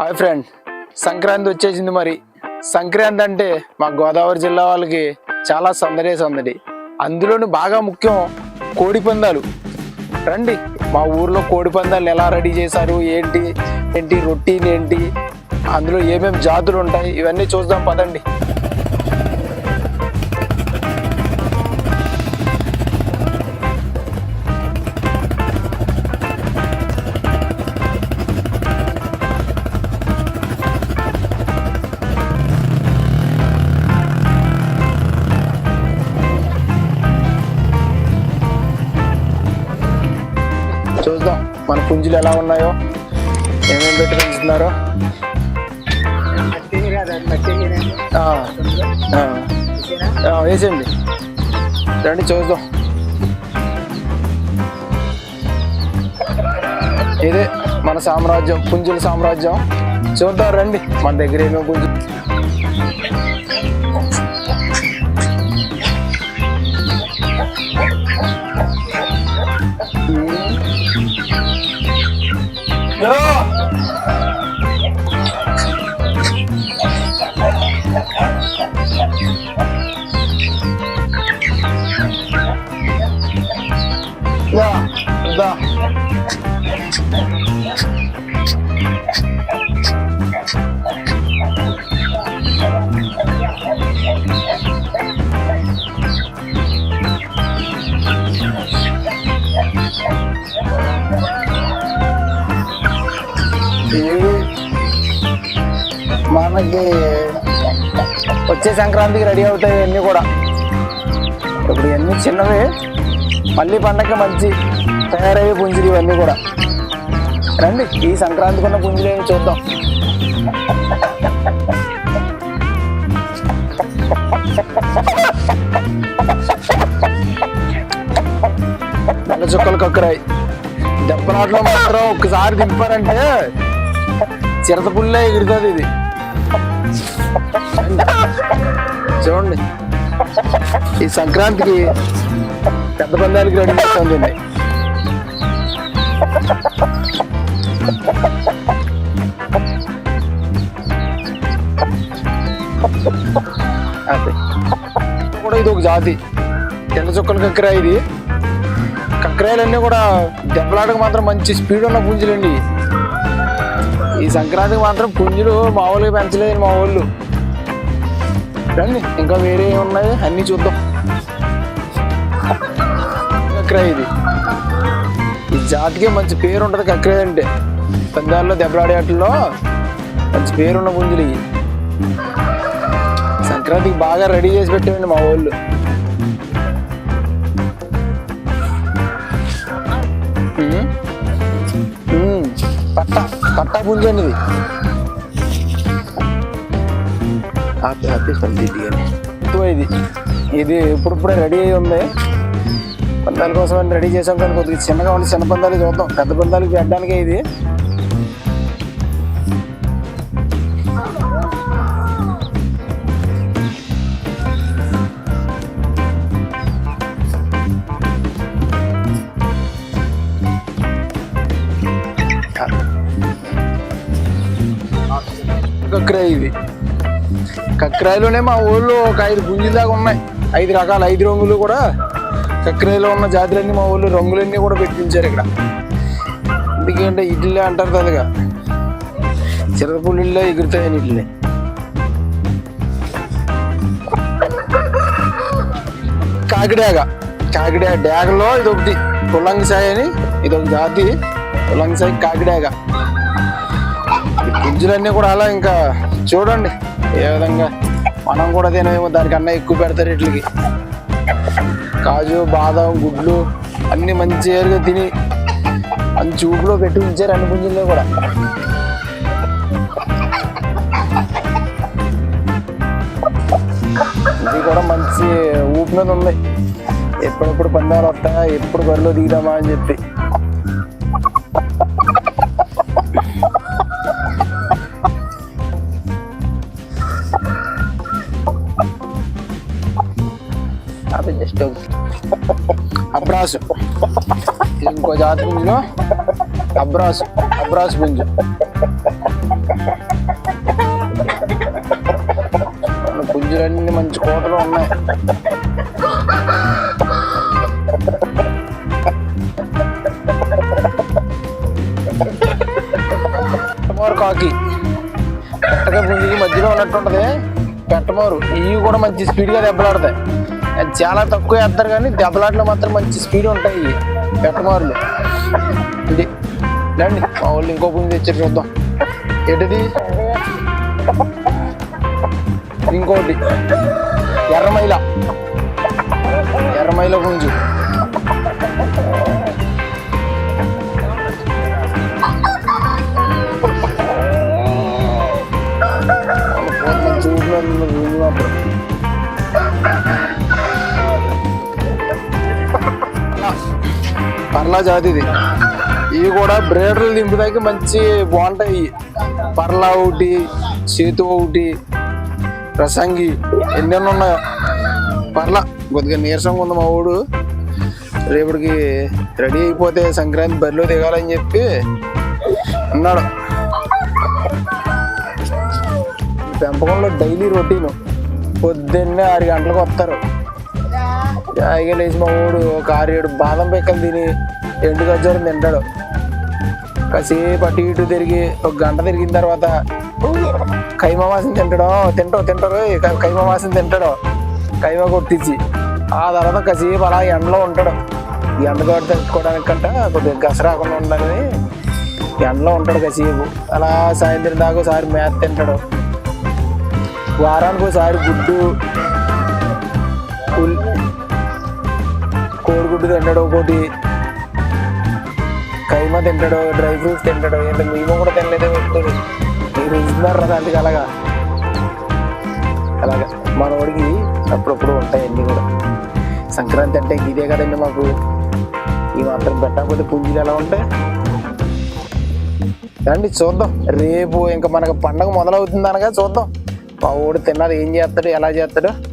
Hi friend. Sankranti వచ్చేసింది మరి. సంక్రాంతి అంటే మా గోదావరి జిల్లా వాళ్ళకి చాలా సందడే సందడి. అందులోనూ బాగా ముఖ్యం కోడి పందాలు. రండి మా ఊర్లో కోడి పందాలు ఎలా రెడీ చేశారు? ఏంటి? ఏంటి? రొట్టీలు ఏంటి? అందులో ఏమేమి జాతులు ఉంటాయి? ఇవన్నీ చూద్దాం పదండి. మన పుంజులు ఎలా ఉన్నాయో ఏమేమి పెట్టి పెంచుతున్నారో. వేసేయండి. రండి చూద్దాం. ఇదే మన సామ్రాజ్యం పుంజుల సామ్రాజ్యం. చూద్దాం రండి. మన దగ్గర ఏమేమి పుంజు మనకి వచ్చే సంక్రాంతికి రెడీ అవుతాయి అన్నీ కూడా. ఇప్పుడు ఇవన్నీ చిన్నవి. మళ్ళీ పండగకి మంచి తయారయ్యే పుంజులు ఇవన్నీ కూడా. రండి ఈ సంక్రాంతికి ఉన్న పుంజులు ఏమి చూద్దాం. నల్ల చుక్కలు కక్కరాయి. దెబ్బలాట్లో మాత్రం ఒక్కసారి దింపారంటే చిరత పుల్లే ఎగురుతుంది ఇది. చూడండి. ఈ సంక్రాంతికి పెద్ద పందాలకి రెడీ చేస్తుంది కూడా ఇది ఒక జాతి. తెల్ల చుక్కల కక్కరా ఇది. కక్కరాయలన్నీ కూడా దెబ్బలాటకు మాత్రం మంచి స్పీడ్ ఉన్న పుంజులండి. ఈ సంక్రాంతికి మాత్రం పుంజులు మామూలుగా పెంచలేదు మా వాళ్ళు. రండి ఇంకా వేరే ఉన్నాయి అన్నీ చూద్దాం. కక్రాయ ఇది. ఈ జాతికి మంచి పేరు ఉంటుంది కక్రాయ అంటే. పందాల్లో దెబ్బలాడే ఆటల్లో మంచి పేరున్న పుంజులు ఇవి. సంక్రాంతికి బాగా రెడీ చేసి పెట్టామండి మా వాళ్ళు. పట్ట పట్టా పుంజు అనేది ఇది ఆపి ఆపేస్తాను ఇది ఇది ఇది ఇప్పుడిప్పుడే రెడీ అయి ఉంది. పందాల కోసం అని రెడీ చేసాం కానీ కొద్దిగా చిన్నగా ఉంది. చిన్న పందాలు చూద్దాం. పెద్ద పందాలకి పెట్టడానికే ఇది. ఇది. కక్రాయిలోనే మా ఊళ్ళో ఒక ఐదు పుంజుల దాకా ఉన్నాయి. ఐదు రకాల ఐదు రంగులు కూడా కక్రాయిలో ఉన్న జాతులన్నీ మా ఊళ్ళో రంగులన్నీ కూడా పెట్టించారు ఇక్కడ. ఎందుకంటే ఇడ్లీ అంటారు కదా చిరపుల్లిలో ఎగురుతాయని ఇడ్లీ. కాకిడాగ. కాకిడా డాగలో ఇది ఒకటి పుల్లంగిసాయి అని ఇది ఒక జాతి పుల్లంగిసాయి కాకిడాగ. గుంజులన్నీ కూడా అలా ఇంకా చూడండి. ఏ విధంగా? మనం కూడా తినేమో దానికన్నా ఎక్కువ పెడతారు ఇట్లకి కాజు బాదం గుడ్లు అన్ని మంచి ఏరుగా తిని మంచి ఊపిలో పెట్టి ఉంచారు అన్ని పుంజుల్లో కూడా. ఇది కూడా మంచి ఊపి మీద ఉంది. ఎప్పుడెప్పుడు పందాలు వస్తాయా ఎప్పుడు బరిలో దిగుదామా అని చెప్పి. అబ్రాసు. ఇంకో జాతి పుంజులో అబ్రాసు. అబ్రాస్ పుంజు పుంజులన్నీ మంచి కోటలు ఉన్నాయి. పెట్టమోరు కాకి. పెట్టక పుంజుకి మధ్యలో ఉన్నట్టుంటది. పెట్టమోరు ఇవి కూడా మంచి స్పీడ్గా దెబ్బలాడతాయి. చాలా తక్కువ వేస్తారు కానీ దెబ్బలాటలో మాత్రం మంచి స్పీడ్ ఉంటాయి పెట్టమారులు ఇది రండి మా వాళ్ళు ఇంకో పుంజు తెచ్చారు చూద్దాం. ఎటుది ఇంకోటి. ఎర్రమైల ఎర్రమైల పుంజు పర్లా జాతిది ఇవి కూడా బ్రేడర్లు దింపడానికి మంచి బాగుంటాయి. పర్లా ఒకటి చేతు ఒకటి ప్రసంగి ఎన్నెన్నో ఉన్నాయో. పర్లా కొద్దిగా నీరసంగా ఉంది మా ఊడు రేపటికి రెడీ అయిపోతే సంక్రాంతి బరిలో దిగాలని చెప్పి అన్నాడు. పెంపకంలో డైలీ రొటీన్. పొద్దున్నే ఆరు గంటలకు వస్తారు. జాయిగా లేచి మా ఊడు ఒక ఆరు ఏడు బాదం పిక్కలు తిని ఎండు గజ్జారు తింటాడు కాసేపు అటు ఇటు తిరిగి ఒక గంట తిరిగిన తర్వాత కైమా మాసం తింటాడు? తింటావు తింటారు. క- కైమా తింటాడు? కైమా కొట్టించి ఆ తర్వాత కాసేపు అలా ఎండలో ఉంటాడు. ఎండ గోడ తెచ్చుకోవడానికి కంట కొద్దిగా గస రాకుండా ఉండాలని ఎండలో ఉంటాడు కాసేపు. అలా సాయంత్రం దాకా ఒకసారి మేత తింటాడు. వారానికి ఒకసారి గుడ్డు కోడిగుడ్డు తింటాడు. ఒకటి కైమా తింటాడు డ్రై ఫ్రూట్స్ తింటాడు ఏంటంటే మేము కూడా తినలేదే పెట్టుకొని మీరు ఇస్తున్నారు కదా అలాగా? అలాగా. మన వాడికి అప్పుడప్పుడు ఉంటాయి అన్నీ కూడా. సంక్రాంతి అంటే ఇదే కదండి మాకు. ఈ మాత్రం పెట్టకపోతే పుంజులు ఎలా ఉంటాయి? రండి చూద్దాం. రేపు ఇంకా మనకు పండగ మొదలవుతుంది అనగా చూద్దాం. మా ఊడు తిన్నది ఏం చేస్తాడు ఎలా చేస్తాడు?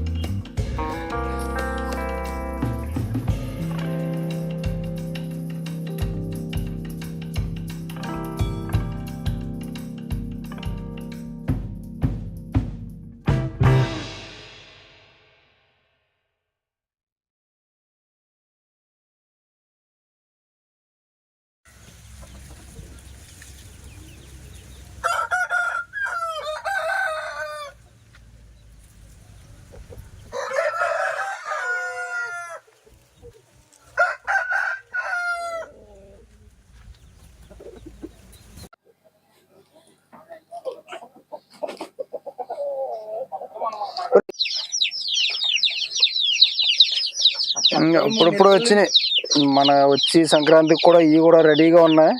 ఇంకా ఇప్పుడిప్పుడు వచ్చినాయి. మన వచ్చి సంక్రాంతికి కూడా ఇవి కూడా రెడీగా ఉన్నాయి.